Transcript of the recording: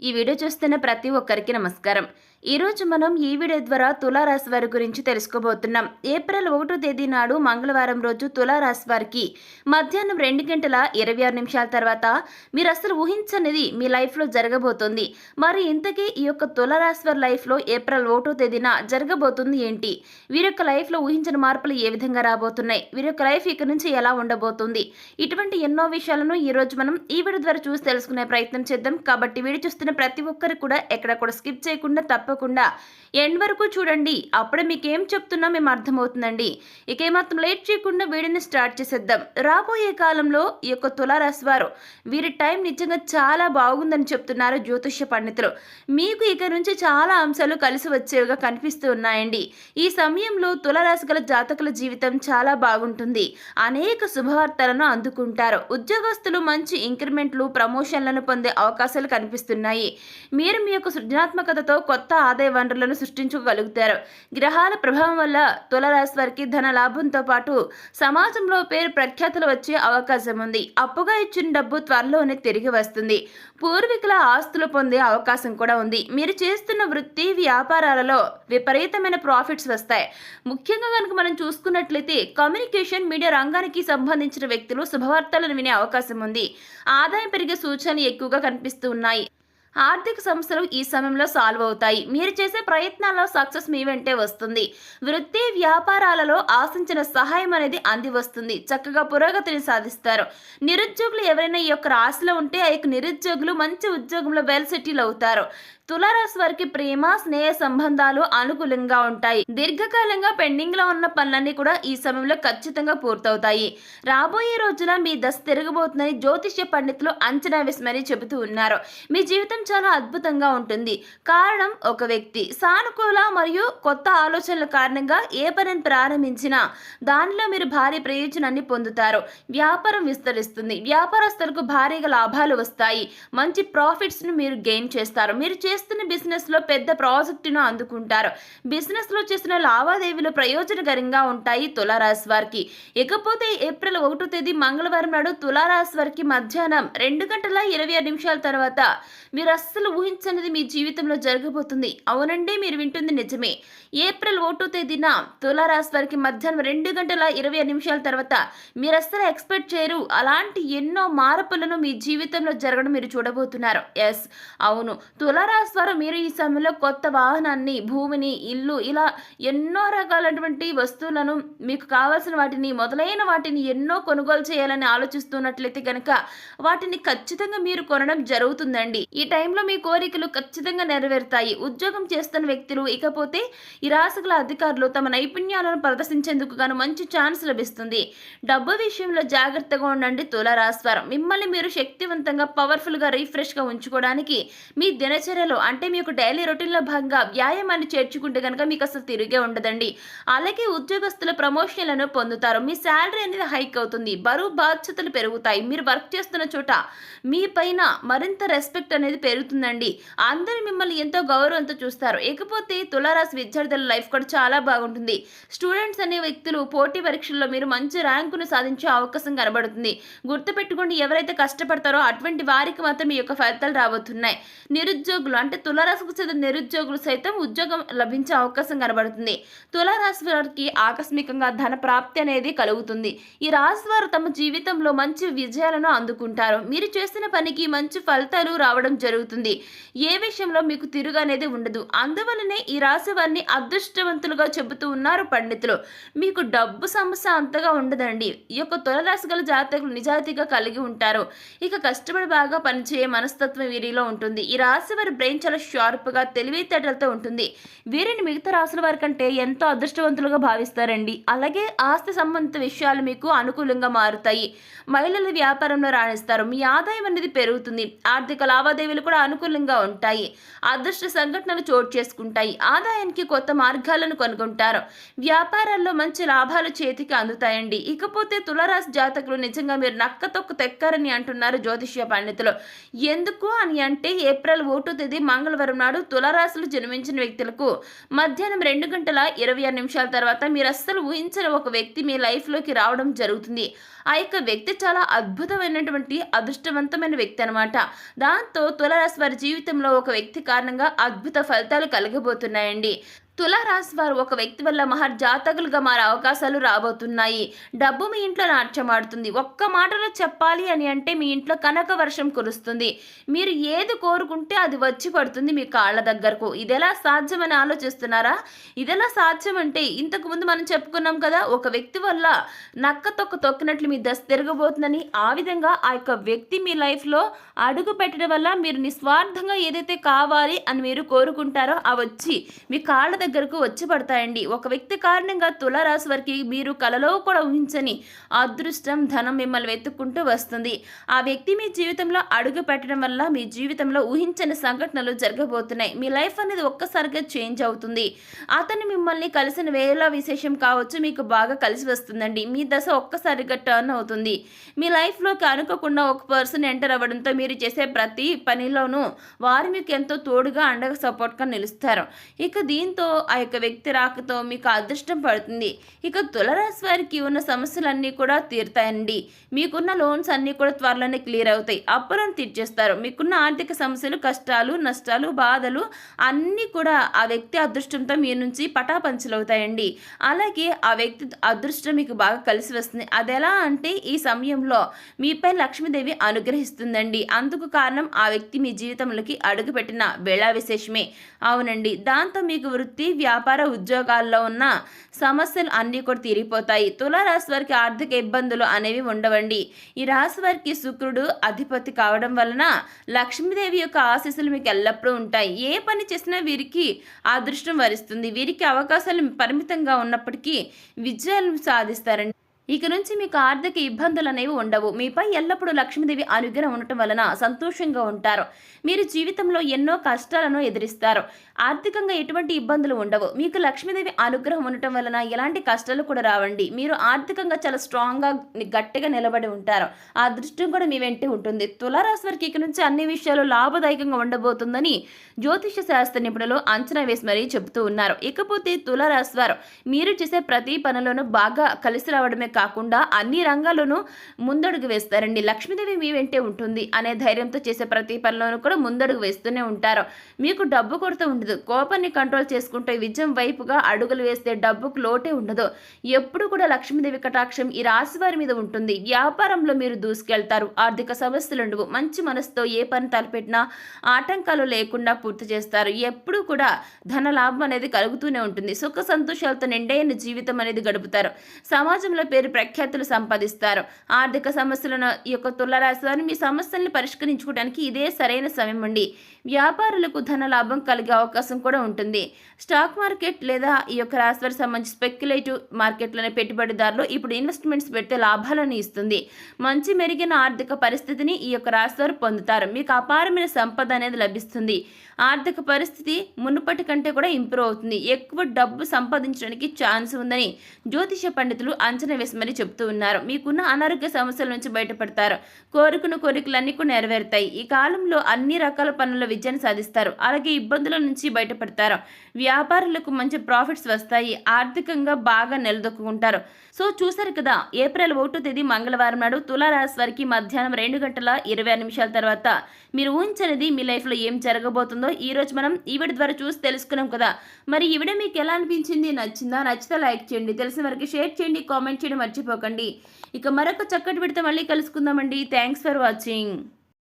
ఈ వీడియో చూస్తున్న ప్రతి ఒక్కరికి నమస్కారం. ఈరోజు మనం ఈ వీడియో ద్వారా తులారాశి వారి గురించి తెలుసుకోబోతున్నాం. ఏప్రిల్ ఒకటో తేదీ నాడు మంగళవారం రోజు తులారాశి వారికి మధ్యాహ్నం రెండు గంటల ఇరవై ఆరు నిమిషాల తర్వాత మీరు అసలు ఊహించనిది మీ లైఫ్లో జరగబోతుంది. మరి ఇంతకీ ఈ యొక్క తులారాశి వారి లైఫ్లో ఏప్రిల్ ఒకటో తేదీన జరగబోతుంది ఏంటి? వీరి యొక్క లైఫ్లో ఊహించిన మార్పులు ఏ విధంగా రాబోతున్నాయి? వీరి యొక్క లైఫ్ ఇక నుంచి ఎలా ఉండబోతుంది? ఇటువంటి ఎన్నో విషయాలను ఈరోజు మనం ఈ వీడియో ద్వారా చూసి తెలుసుకునే ప్రయత్నం చేద్దాం. కాబట్టి వీడియో చూస్తున్న ప్రతి ఒక్కరు కూడా ఎక్కడ కూడా స్కిప్ చేయకుండా తప్పకుండా. ఎండ్ వరకు చూడండి. అప్పుడే మీకు ఏం చెప్తున్నా మేము అర్థమవుతుందండి. ఇక ఏమాత్రం లేట్ చేయకుండా వీడియోని స్టార్ట్ చేసేద్దాం. రాబోయే కాలంలో ఈ యొక్క తులారాశి వారు వీరి టైం నిజంగా చాలా బాగుందని చెప్తున్నారు జ్యోతిష్య పండితులు. మీకు ఇక నుంచి చాలా అంశాలు కలిసి వచ్చేవిగా కనిపిస్తూ ఉన్నాయండి. ఈ సమయంలో తులారాశి గల జాతకుల జీవితం చాలా బాగుంటుంది. అనేక శుభవార్తలను అందుకుంటారు. ఉద్యోగస్తులు మంచి ఇంక్రిమెంట్లు ప్రమోషన్లను పొందే అవకాశాలు కనిపిస్తున్నాయి. మీరు మీ యొక్క సృజనాత్మకతతో కొత్త ఆదాయ వనరులను సృష్టించగలుగుతారు. గ్రహాల ప్రభావం వల్ల తులరాశి వారికి ధన లాభంతో పాటు సమాజంలో పేరు ప్రఖ్యాతులు వచ్చే అవకాశం ఉంది. అప్పుగా ఇచ్చిన డబ్బు త్వరలోనే తిరిగి వస్తుంది. పూర్వీకుల ఆస్తులు పొందే అవకాశం కూడా ఉంది. మీరు చేస్తున్న వృత్తి వ్యాపారాలలో విపరీతమైన ప్రాఫిట్స్ వస్తాయి. ముఖ్యంగా కనుక మనం చూసుకున్నట్లయితే కమ్యూనికేషన్ మీడియా రంగానికి సంబంధించిన వ్యక్తులు శుభవార్తలను వినే అవకాశం ఉంది. ఆదాయం పెరిగే సూచనలు ఎక్కువగా కనిపిస్తూ ఉన్నాయి. ఆర్థిక సమస్యలు ఈ సమయంలో సాల్వ్ అవుతాయి. మీరు చేసే ప్రయత్నాల్లో సక్సెస్ మీ వెంటే వస్తుంది. వృత్తి వ్యాపారాలలో ఆశించిన సహాయం అనేది అంది వస్తుంది. చక్కగా పురోగతిని సాధిస్తారు. నిరుద్యోగులు ఎవరైనా ఈ యొక్క రాశిలో ఉంటే ఆ యొక్క నిరుద్యోగులు మంచి ఉద్యోగంలో వెల్ సెటిల్ అవుతారు. తులారాశి వారికి ప్రేమ స్నేహ సంబంధాలు అనుకూలంగా ఉంటాయి. దీర్ఘకాలంగా పెండింగ్లో ఉన్న పనులన్నీ కూడా ఈ సమయంలో ఖచ్చితంగా పూర్తవుతాయి. రాబోయే రోజున మీ దశ తిరగబోతుందని జ్యోతిష్య పండితులు అంచనా వేసమని చెబుతూ ఉన్నారు. మీ జీవితం చాలా అద్భుతంగా ఉంటుంది. కారణం ఒక వ్యక్తి. సానుకూల మరియు కొత్త ఆలోచనల కారణంగా ఏ పనిని ప్రారంభించినా దానిలో మీరు భారీ ప్రయోజనాన్ని పొందుతారు. వ్యాపారం విస్తరిస్తుంది. వ్యాపారస్తులకు భారీగా లాభాలు వస్తాయి. మంచి ప్రాఫిట్స్ను మీరు గెయిన్ చేస్తారు. మీరు చేస్తున్న బిజినెస్లో పెద్ద ప్రాజెక్టును అందుకుంటారు. బిజినెస్లో చేసిన లావాదేవీలు ప్రయోజనకరంగా ఉంటాయి తులారాశి వారికి. ఇకపోతే ఏప్రిల్ ఒకటో తేదీ మంగళవారం నాడు తులారాశి వారికి మధ్యాహ్నం రెండు గంటల ఇరవై ఆరు నిమిషాల తర్వాత మీరు అస్సలు ఊహించనిది మీ జీవితంలో జరగబోతుంది. అవునండి మీరు వింటుంది నిజమే. ఏప్రిల్ ఒకటో తేదీన తులారాశి వారికి మధ్యాహ్నం రెండు గంటల ఇరవై ఆరు నిమిషాల తర్వాత మీరు అస్సలు ఎక్స్పెక్ట్ చేయరు. అలాంటి ఎన్నో మార్పులను మీ జీవితంలో జరగడం మీరు చూడబోతున్నారు. ఎస్ అవును. తులారాశి స్వరం మీరు ఈ సమయంలో కొత్త వాహనాన్ని భూమిని ఇల్లు ఇలా ఎన్నో రకాలైనటువంటి వస్తువులను మీకు కావాల్సిన వాటిని మొదలైన వాటిని ఎన్నో కొనుగోలు చేయాలని ఆలోచిస్తున్నట్లయితే కనుక వాటిని ఖచ్చితంగా మీరు కొనడం జరుగుతుందండి. ఈ టైంలో మీ కోరికలు ఖచ్చితంగా నెరవేరుతాయి. ఉద్యోగం చేస్తున్న వ్యక్తులు ఇకపోతే ఈ అధికారులు తమ నైపుణ్యాలను ప్రదర్శించేందుకు గాను మంచి ఛాన్స్ లభిస్తుంది. డబ్బు విషయంలో జాగ్రత్తగా ఉండండి తులారాశివారం మిమ్మల్ని మీరు శక్తివంతంగా పవర్ఫుల్గా రీఫ్రెష్గా ఉంచుకోవడానికి మీ దినచర్యలో అంటే మీకు డైలీ రొటీన్లో భాగంగా వ్యాయామాన్ని చేర్చుకుంటే కనుక మీకు అసలు తిరిగే ఉండదండి. అలాగే ఉద్యోగస్తుల ప్రమోషన్లను పొందుతారు. మీ శాలరీ అనేది హైక్ అవుతుంది. బరువు బాధ్యతలు పెరుగుతాయి. మీరు వర్క్ చేస్తున్న చోట మీ పైన మరింత రెస్పెక్ట్ అనేది పెరుగుతుందండి. అందరూ మిమ్మల్ని ఎంతో గౌరవంతో చూస్తారు. ఇకపోతే తులారాశి విద్యార్థుల లైఫ్ కూడా చాలా బాగుంటుంది. స్టూడెంట్స్ అనే వ్యక్తులు పోటీ పరీక్షల్లో మీరు మంచి ర్యాంకును సాధించే అవకాశం కనబడుతుంది. గుర్తుపెట్టుకోండి ఎవరైతే కష్టపడతారో అటువంటి వారికి మాత్రం ఈ యొక్క ఫలితాలు రాబోతున్నాయి. నిరుద్యోగులు అంటే తులారాశికి చెందిన నిరుద్యోగులు సైతం ఉద్యోగం లభించే అవకాశం కనబడుతుంది. తులారాశి వారికి ఆకస్మికంగా ధన ప్రాప్తి అనేది కలుగుతుంది. ఈ రాశి వారు తమ జీవితంలో మంచి విజయాలను అందుకుంటారు. మీరు చేసిన పనికి మంచి ఫలితాలు రావడం జరుగుతుంది. ఏ విషయంలో మీకు తిరుగు అనేది ఉండదు. అందువలనే ఈ రాశి వారిని అదృష్టవంతులుగా చెబుతూ ఉన్నారు పండితులు. మీకు డబ్బు సమస్య అంతగా ఉండదండి. ఈ యొక్క తులరాశి గల జాతకులు నిజాయితీగా కలిగి ఉంటారు. ఇక కష్టపడి బాగా పనిచేయే మనస్తత్వం వీరిలో ఉంటుంది. ఈ రాశి వారి బ్రెయిన్ చాలా షార్ప్గా తెలివితేటలతో ఉంటుంది. వీరిని మిగతా రాశుల వారి కంటే ఎంతో అదృష్టవంతులుగా భావిస్తారండి. అలాగే ఆస్తి సంబంధిత విషయాలు మీకు అనుకూలంగా మారుతాయి. మహిళలు వ్యాపారంలో రాణిస్తారు. మీ ఆదాయం అనేది పెరుగుతుంది. ఆర్థిక లావాదేవీలు కూడా అనుకూలంగా ఉంటాయి. అదృష్ట సంఘటనలు చోటు చేసుకుంటాయి. ఆదాయానికి కొత్త మార్గాలను కనుగొంటారు. వ్యాపారాల్లో మంచి లాభాలు చేతికి అందుతాయండి. ఇకపోతే తులరాశి జాతకులు నిజంగా మీరు నక్క తొక్కు తెక్కారని అంటున్నారు జ్యోతిష్య పండితులు. ఎందుకు అని అంటే ఏప్రిల్ ఒకటో తేదీ మంగళవారం నాడు తులరాశులు జన్మించిన వ్యక్తులకు మధ్యాహ్నం రెండు గంటల ఇరవై ఆరు నిమిషాల తర్వాత మీరు అస్సలు ఊహించని ఒక వ్యక్తి మీ లైఫ్లోకి రావడం జరుగుతుంది. ఆ యొక్క వ్యక్తి చాలా అద్భుతమైనటువంటి అదృష్టవంతమైన వ్యక్తి అనమాట దాంతో తుల తులారాశి వారి జీవితంలో ఒక వ్యక్తి కారణంగా అద్భుత ఫలితాలు కలగబోతున్నాయండి. తులారాశి వారు ఒక వ్యక్తి వల్ల మహర్ జాతకులుగా మారే అవకాశాలు రాబోతున్నాయి. డబ్బు మీ ఇంట్లో నాట్యమాడుతుంది. ఒక్క మాటలో చెప్పాలి అని అంటే మీ ఇంట్లో కనక వర్షం కురుస్తుంది. మీరు ఏది కోరుకుంటే అది వచ్చి పడుతుంది మీ కాళ్ళ దగ్గరకు. ఇదెలా సాధ్యమని ఆలోచిస్తున్నారా? ఇదెలా సాధ్యం అంటే ఇంతకు ముందు మనం చెప్పుకున్నాం కదా ఒక వ్యక్తి వల్ల నక్క తొక్క తొక్కినట్లు మీ దశ తిరగబోతుందని ఆ విధంగా ఆ యొక్క వ్యక్తి మీ లైఫ్లో అడుగు పెట్టడం వల్ల మీరు నిస్వార్థంగా ఏదైతే కావాలి అని మీరు కోరుకుంటారో ఆ వచ్చి మీ కాళ్ళ దగ్గరకు వచ్చి పడతాయండి. ఒక వ్యక్తి కారణంగా తులారాశి వారికి మీరు కలలో కూడా ఊహించని అదృష్టం ధనం మిమ్మల్ని వెతుక్కుంటూ వస్తుంది. ఆ వ్యక్తి మీ జీవితంలో అడుగు పెట్టడం వల్ల మీ జీవితంలో ఊహించని సంఘటనలు జరగబోతున్నాయి. మీ లైఫ్ అనేది ఒక్కసారిగా చేంజ్ అవుతుంది. అతను మిమ్మల్ని కలిసిన వేళ విశేషం కావచ్చు మీకు బాగా కలిసి వస్తుందండి. మీ దశ ఒక్కసారిగా టర్న్ అవుతుంది. మీ లైఫ్లోకి అనుకోకుండా ఒక పర్సన్ ఎంటర్ అవ్వడంతో మీరు చేసే ప్రతి పనిలోనూ వారు మీకు ఎంతో తోడుగా అండగా సపోర్ట్గా నిలుస్తారు. ఇక దీంతో ఆ యొక్క వ్యక్తి రాకతో మీకు అదృష్టం పడుతుంది. ఇక తులరాశి వారికి ఉన్న సమస్యలన్నీ కూడా తీరుతాయండి. మీకున్న లోన్స్ అన్నీ కూడా త్వరలోనే క్లియర్ అవుతాయి. అప్పులను తీర్చేస్తారు. మీకున్న ఆర్థిక సమస్యలు కష్టాలు నష్టాలు బాధలు అన్నీ కూడా ఆ వ్యక్తి అదృష్టంతో మీ నుంచి పటాపంచలవుతాయండి. అలాగే ఆ వ్యక్తి అదృష్టం మీకు బాగా కలిసి వస్తుంది. అది ఎలా అంటే ఈ సమయంలో మీపై లక్ష్మీదేవి అనుగ్రహిస్తుందండి. అందుకు కారణం ఆ వ్యక్తి మీ జీవితంలోకి అడుగుపెట్టిన వేళా విశేషమే అవునండి. దాంతో మీకు వృత్తి వ్యాపార ఉద్యోగాల్లో ఉన్న సమస్యలు అన్నీ కూడా తీరిపోతాయి. తులారాశి వారికి ఆర్థిక ఇబ్బందులు అనేవి ఉండవండి. ఈ రాశి వారికి శుక్రుడు అధిపతి కావడం వలన లక్ష్మీదేవి యొక్క ఆశీస్సులు మీకు ఎల్లప్పుడూ ఉంటాయి. ఏ పని చేసినా వీరికి అదృష్టం వరిస్తుంది. వీరికి అవకాశాలు పరిమితంగా ఉన్నప్పటికీ విజయాలు సాధిస్తారండి. ఇక నుంచి మీకు ఆర్థిక ఇబ్బందులు అనేవి ఉండవు. మీపై ఎల్లప్పుడూ లక్ష్మీదేవి అనుగ్రహం ఉండటం వలన సంతోషంగా ఉంటారు. మీరు జీవితంలో ఎన్నో కష్టాలను ఎదిరిస్తారు. ఆర్థికంగా ఎటువంటి ఇబ్బందులు ఉండవు. మీకు లక్ష్మీదేవి అనుగ్రహం ఉండటం వలన ఎలాంటి కష్టాలు కూడా రావండి. మీరు ఆర్థికంగా చాలా స్ట్రాంగ్గా గట్టిగా నిలబడి ఉంటారు. ఆ దృష్టం కూడా మీ వెంటే ఉంటుంది. తులారాశి వారికి ఇక నుంచి అన్ని విషయాలు లాభదాయకంగా ఉండబోతుందని జ్యోతిష శాస్త్ర నిపుణులు అంచనా వేసి మరీ చెబుతూ ఉన్నారు. ఇకపోతే తులారాశి వారు మీరు చేసే ప్రతి పనిలోనూ బాగా కలిసి రావడమే కాకుండా అన్ని రంగాల్లోనూ ముందడుగు వేస్తారండి. లక్ష్మీదేవి మీ వెంటే ఉంటుంది అనే ధైర్యంతో చేసే ప్రతి పనిలోనూ కూడా ముందడుగు వేస్తూనే ఉంటారు. మీకు డబ్బు కొరత ఉండదు. కోపాన్ని కంట్రోల్ చేసుకుంటే విజయం వైపుగా అడుగులు వేస్తే డబ్బుకు లోటే ఉండదు. ఎప్పుడు కూడా లక్ష్మీదేవి కటాక్షం ఈ రాశి వారి మీద ఉంటుంది. వ్యాపారంలో మీరు దూసుకెళ్తారు. ఆర్థిక సమస్యలు ఉండవు. మంచి మనసుతో ఏ పని తలపెట్టినా ఆటంకాలు లేకుండా పూర్తి చేస్తారు. ఎప్పుడు కూడా ధన లాభం అనేది కలుగుతూనే ఉంటుంది. సుఖ సంతోషాలతో నిండైన జీవితం అనేది గడుపుతారు. సమాజంలో పేరు ప్రఖ్యాతులు సంపాదిస్తారు. ఆర్థిక సమస్యలను ఈ యొక్క తులరాశి వారు మీ సమస్యలను పరిష్కరించుకోవడానికి ఇదే సరైన సమయం అండి. వ్యాపారులకు ధన లాభం కలిగే అవకాశం కూడా ఉంటుంది. స్టాక్ మార్కెట్ లేదా ఈ యొక్క రాశి వారికి సంబంధించి స్పెక్యులేటివ్ మార్కెట్లోనే పెట్టుబడిదారులు ఇప్పుడు ఇన్వెస్ట్మెంట్స్ పెడితే లాభాలను ఇస్తుంది. మంచి మెరుగైన ఆర్థిక పరిస్థితిని ఈ యొక్క రాశి వారు పొందుతారు. మీకు అపారమైన సంపద అనేది లభిస్తుంది. ఆర్థిక పరిస్థితి మునుపటి కంటే కూడా ఇంప్రూవ్ అవుతుంది. ఎక్కువ డబ్బు సంపాదించడానికి ఛాన్స్ ఉందని జ్యోతిష పండితులు అంచనా వేసి మరీ చెప్తూ ఉన్నారు. మీకున్న అనారోగ్య సమస్యల నుంచి బయటపడతారు. కోరుకున్న కోరికలన్నీ కూడా నెరవేరుతాయి. ఈ కాలంలో అన్ని రకాల పనుల విజయాన్ని సాధిస్తారు. అలాగే ఇబ్బందుల నుంచి బయటపడతారు. వ్యాపారులకు మంచి ప్రాఫిట్స్ వస్తాయి. ఆర్థికంగా బాగా నిలదొక్కుంటారు సో చూసారు కదా ఏప్రిల్ ఒకటో తేదీ మంగళవారం నాడు తులారాశి వారికి మధ్యాహ్నం రెండు గంటల ఇరవై నిమిషాల తర్వాత మీరు ఊహించనిది మీ లైఫ్లో ఏం జరగబోతుందో ఈ రోజు మనం ఈవిడ ద్వారా చూసి తెలుసుకున్నాం కదా. మరి ఈవిడ మీకు ఎలా అనిపించింది? నచ్చిందా? నచ్చితే లైక్ చేయండి. తెలిసిన వరకు షేర్ చేయండి. కామెంట్ చేయడం మర్చిపోకండి. ఇక మరొక చక్కటి విడత మళ్ళీ కలుసుకుందామండి. Thanks for watching